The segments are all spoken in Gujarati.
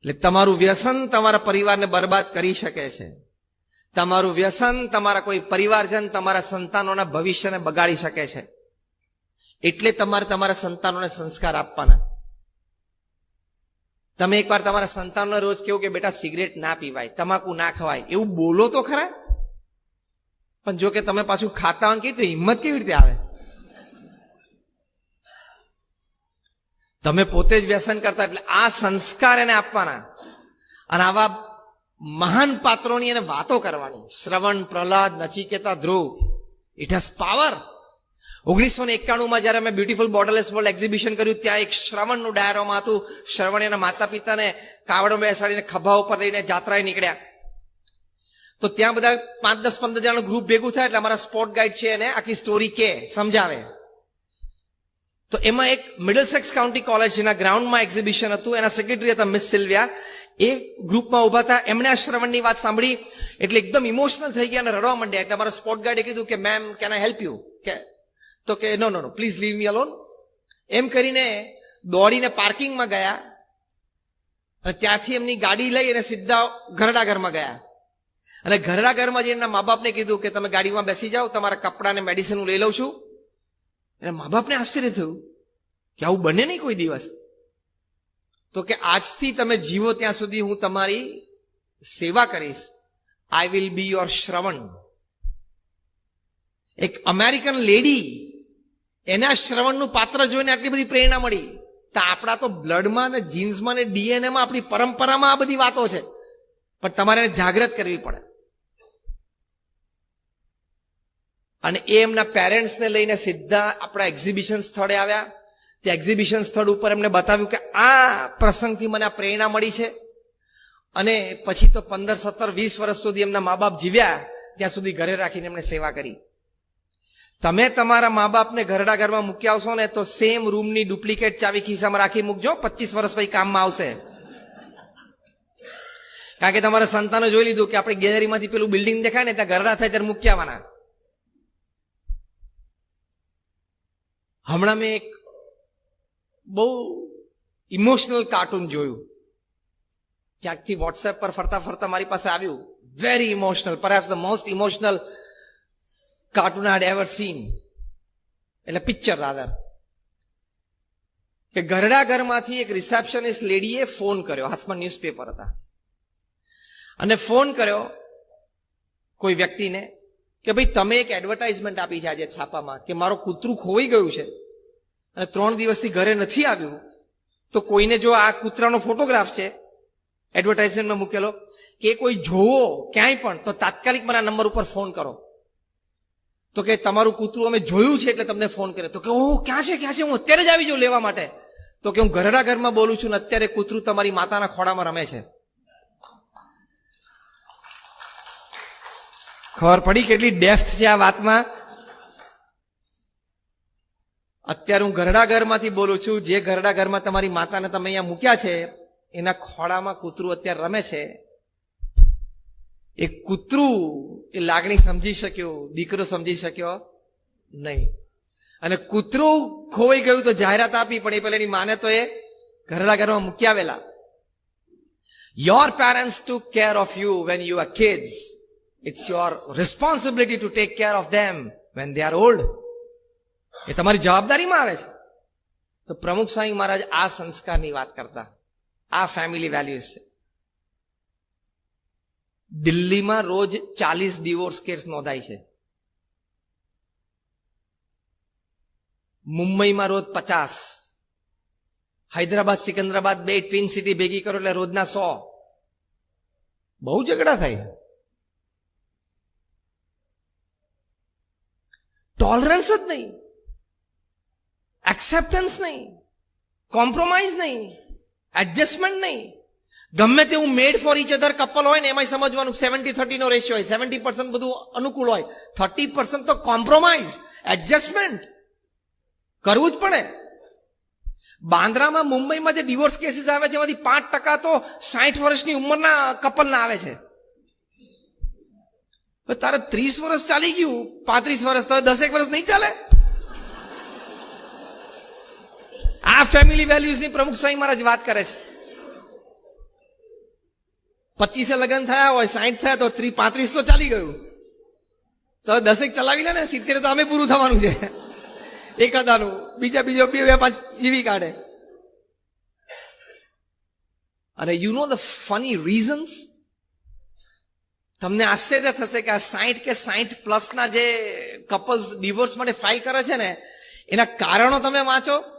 એટલે તમારું વ્યસન તમારા પરિવારને બરબાદ કરી શકે છે. તમારું વ્યસન તમારા કોઈ પરિવારજન તમારા સંતાનોના ભવિષ્યને બગાડી શકે છે. એટલે તમારે તમારા સંતાનોને સંસ્કાર આપવાના. તમે એકવાર તમારા સંતાનોને રોજ કેવું કે, બેટા, સિગરેટ ના પીવાય, તમાકુ ના ખવાય. એવું બોલો તો ખરા? પણ જો કે તમે પાછું ખાતા હોય કેવી રીતે હિંમત કેવી રીતે આવે? તમે પોતે જ વ્યસન કરતા એટલે આ સંસ્કાર એને આપવાના. અને આવા મહાન પાત્રોની એને વાતો કરવાની. Shravan, Prahlad, Nachiketa, Dhruv. It has power ઓગણીસો ને એકાણુંમાં જ્યારે અમે બ્યુટીફુલ બોર્ડરલેસ વર્લ્ડ એક્ઝિબિશન કર્યું, ત્યાં એક શ્રવણનું ડાયરોમાં હતું. શ્રવણ એના માતા પિતાને કાવડો બેસાડીને ખભા ઉપર લઈને જાત્રાએ નીકળ્યા. તો ત્યાં બધા પાંચ દસ પંદર જણાનું ગ્રુપ ભેગું થાય એટલે અમારા સ્પોર્ટ ગાઈડ છે એને આખી સ્ટોરી કે, સમજાવે. તો એમાં એક મિડલ સેક્સ કાઉન્ટી કોલેજના ગ્રાઉન્ડમાં એક્ઝિબિશન હતું, એના સેક્રેટરી હતા મિસ સિલ્વિયા એ ગ્રુપમાં ઊભા હતા. એમણે આ શ્રવણની વાત સાંભળી, એટલે એકદમ ઇમોશનલ થઈ ગયા અને રડવા માંડ્યા. એટલે અમારા સ્પોર્ટ ગાર્ડે કીધું કે ma'am can I help you કે, તો કે no no no please leave me alone એમ કરીને દોડીને પાર્કિંગમાં ગયા અને ત્યાંથી એમની ગાડી લઈ અને સીધા ઘરડા ઘરમાં ગયા. અને ઘરડા ઘરમાં જઈને એમના મા બાપને કીધું કે, તમે ગાડીમાં બેસી જાઓ, તમારા કપડાં ને મેડિસિન હું લઈ લઉં છું. અને મા બાપને આશ્ચર્ય થયું કે આવું બને નહીં કોઈ દિવસ. તો કે આજથી તમે જીવો ત્યાં સુધી હું તમારી સેવા કરીશ. I will be your Shravan. એક અમેરિકન લેડી એના શ્રવણનું પાત્ર જોઈને આટલી બધી પ્રેરણા મળી. તો આપણા તો બ્લડમાં ને જીન્સમાં ને ડીએનએમાં આપણી પરંપરામાં આ બધી વાતો છે. પણ તમારે એને જાગૃત કરવી પડે. અને એ એમના પેરેન્ટ્સને લઈને સીધા આપણા એક્ઝિબિશન સ્થળે આવ્યા. તે એક્ઝિબિશન સ્થળ ઉપર એમને બતાવ્યું કે આ પ્રસંગથી મને આ પ્રેરણા મળી છે. અને પછી તો પંદર, સત્તર, વીસ વર્ષ સુધી એમના મા બાપ જીવ્યા. ત્યાં સુધી ઘરે રાખીને એમણે સેવા કરી. તમે તમારા મા બાપને ઘરડા ઘરમાં મૂકી આવશો ને તો સેમ રૂમની ડુપ્લિકેટ ચાવી ખિસ્સામાં રાખી મૂકજો, પચીસ વર્ષ પછી કામમાં આવશે. કારણ કે તમારા સંતાનો જોઈ લીધું કે આપણે ગેલેરીમાંથી પેલું બિલ્ડિંગ દેખાય ને ત્યાં ઘરડા થાય ત્યારે મૂકી આવવાના. હમણાં મેં એક બહુ ઇમોશનલ કાર્ટૂન જોયું. ક્યાંકથી વોટ્સએપ પર ફરતા ફરતા મારી પાસે આવ્યું. Very emotional perhaps the most emotional cartoon ad ever seen એટલે પિક્ચર રાધર કે ઘરડા ઘરમાંથી એક રિસેપ્શનિસ્ટ લેડીએ ફોન કર્યો. હાથમાં ન્યૂઝપેપર હતા. અને ફોન કર્યો કોઈ વ્યક્તિને કે ભાઈ તમે એક એડવર્ટાઇઝમેન્ટ આપી છે આજે છાપામાં કે મારો કૂતરું ખોવાઈ ગયું છે. અને ત્રણ દિવસથી ઘરે નથી આવ્યું, તો કોઈને જો આ કૂતરાનો ફોટોગ્રાફ છે એડવર્ટાઇઝમેન્ટમાં મૂકેલો, કે કોઈ જોવો ક્યાંય પણ, તો તાત્કાલિક મારા નંબર ઉપર ફોન કરો. તો કે તમારું કૂતરું અમે જોયું છે એટલે તમને ફોન કર્યો. તો કે ઓ ક્યાં છે ક્યાં છે? હું અત્યારે જ આવી જાઉં લેવા માટે. તો કે, હું ઘરડા ઘરમાં બોલું છું ને અત્યારે કૂતરું તમારી માતાના ખોડામાં રમે છે. ખબર પડી કેટલી ડેફ્થ છે આ વાતમાં? અત્યારે હું ઘરડા ઘરમાંથી બોલું છું, જે ઘરડા ઘરમાં તમારી માતાને તમે અહીંયા મૂક્યા છે, એના ખોળામાં કૂતરું અત્યારે રમે છે. એ કૂતરું એ લાગણી સમજી શક્યો, દીકરો સમજી શક્યો નહીં. અને કૂતરું ખોવાઈ ગયું તો જાહેરાત આપી, પણ એ પેલા એની માને તો એ ઘરડા ઘરમાં આવેલા. Your parents to care of you when you are kids it's your responsibility to take care of them when they are old એ તમારી જવાબદારીમાં આવે છે. તો પ્રમુખ સ્વામી મહારાજ આ સંસ્કારની વાત કરતા. આ ફેમિલી વેલ્યુઝ છે. દિલ્હીમાં રોજ ચાલીસ ડિવોર્સ કેસ નોંધાય છે. મુંબઈમાં રોજ પચાસ. હૈદરાબાદ, સિકંદરાબાદ બે ટ્વિન સિટી ભેગી કરો એટલે રોજના સો. બહુ ઝઘડા થાય ટોલરન્સ જ નહીં. એક્સેપ્ટન્સ નહીં. કોમ્પ્રોમાઇઝ નહીં. એડજસ્ટમેન્ટ નહીં. ગમે તેવું made for each other couple હોય ને એમાં સમજવાનું સેવન્ટી થર્ટી નો રેશિયો હોય. સેવન્ટી પર્સન્ટ બધું અનુકૂળ હોય. થર્ટી પર્સન્ટ તો કોમ્પ્રોમાઇઝ એડજસ્ટમેન્ટ કરવું જ પડે. બાંદ્રામાં મુંબઈમાં જે ડિવોર્સ કેસીસ આવે છે, એમાંથી પાંચ ટકા તો સાઠ વર્ષની ઉંમરના કપલના આવે છે. તારે ત્રીસ વર્ષ ચાલી ગયું, પાંત્રીસ વર્ષ, તો દસેક વર્ષ નહીં ચાલે? આ ફેમિલી વેલ્યુઝની પ્રમુખ સાંઈ મહારાજ વાત કરે છે. પચીસે લગ્ન થયા હોય સાઠ થયા તો ત્રી પાંત્રીસ તો ચાલી ગયું. તો દસેક ચલાવી લે ને, સિત્તેર તો અમે પૂરું થવાનું છે. એકાદાનું. બીજા બીજો બે બે પાંચ જીવી કાઢે. અને you know the funny reasons તમને આશ્ચર્ય થશે કે આ સાઠ કે સાઠ પ્લસના જે કપલ્સ ડિવોર્સ માટે ફાઇલ કરે છે ને, એના કારણો તમે વાંચો.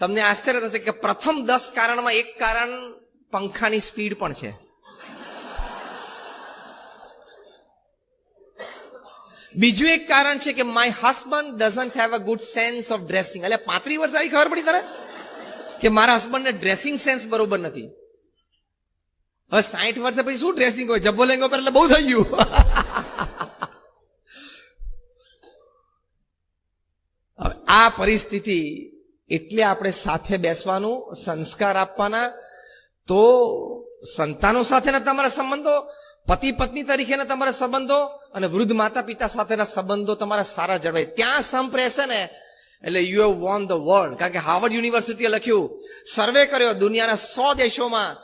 તમને આશ્ચર્ય થશે કે પ્રથમ દસ કારણમાં એક કારણ પંખાની સ્પીડ પણ છે. બીજું એક કારણ છે કે my husband doesn't have a good sense of dressing એટલે પાંત્રી વર્ષ આવી ખબર પડી તને? કે મારા હસબન્ડને ડ્રેસિંગ સેન્સ બરોબર નથી. હવે સાઠ વર્ષે પછી શું ડ્રેસિંગ હોય? જબ્બો લેંગો પર એટલે બહુ થઈ ગયું. આ પરિસ્થિતિ એટલે આપણે સાથે બેસવાનું, સંસ્કાર આપવાના. તો સંતાનો સાથેના તમારા સંબંધો પતિ પત્ની તરીકેના તમારા સંબંધો અને વૃદ્ધ માતા પિતા સાથેના સંબંધો તમારા સારા જળવાય. ત્યાં સંપ રહેશે ને, એટલે you have won the world કારણ કે હાર્વર્ડ યુનિવર્સિટીએ લખ્યું, સર્વે કર્યો દુનિયાના સો દેશોમાં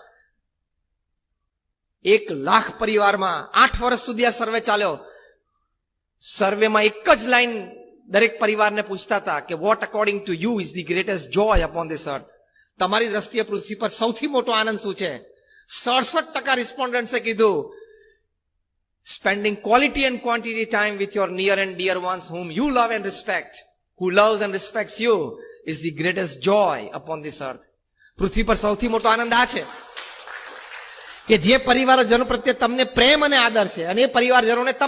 એક લાખ પરિવારમાં આઠ વર્ષ સુધી આ સર્વે ચાલ્યો. સર્વેમાં એક જ લાઈન દરેક પરિવારને પૂછતા હતા કે what according to you is the greatest joy upon this earth તમારી દ્રષ્ટિએ પૃથ્વી પર સૌથી મોટો આનંદ શું છે? સડસઠ ટકા રિસ્પોન્ડન્ટ્સે કીધું spending quality and quantity time with your near and dear ones whom you love and respect who loves and respect you is the greatest joy upon this earth પૃથ્વી પર સૌથી મોટો આનંદ આ છે કે જે પરિવારજનો પ્રત્યે તમને પ્રેમ અને આદર છે અને એ પરિવારજનોને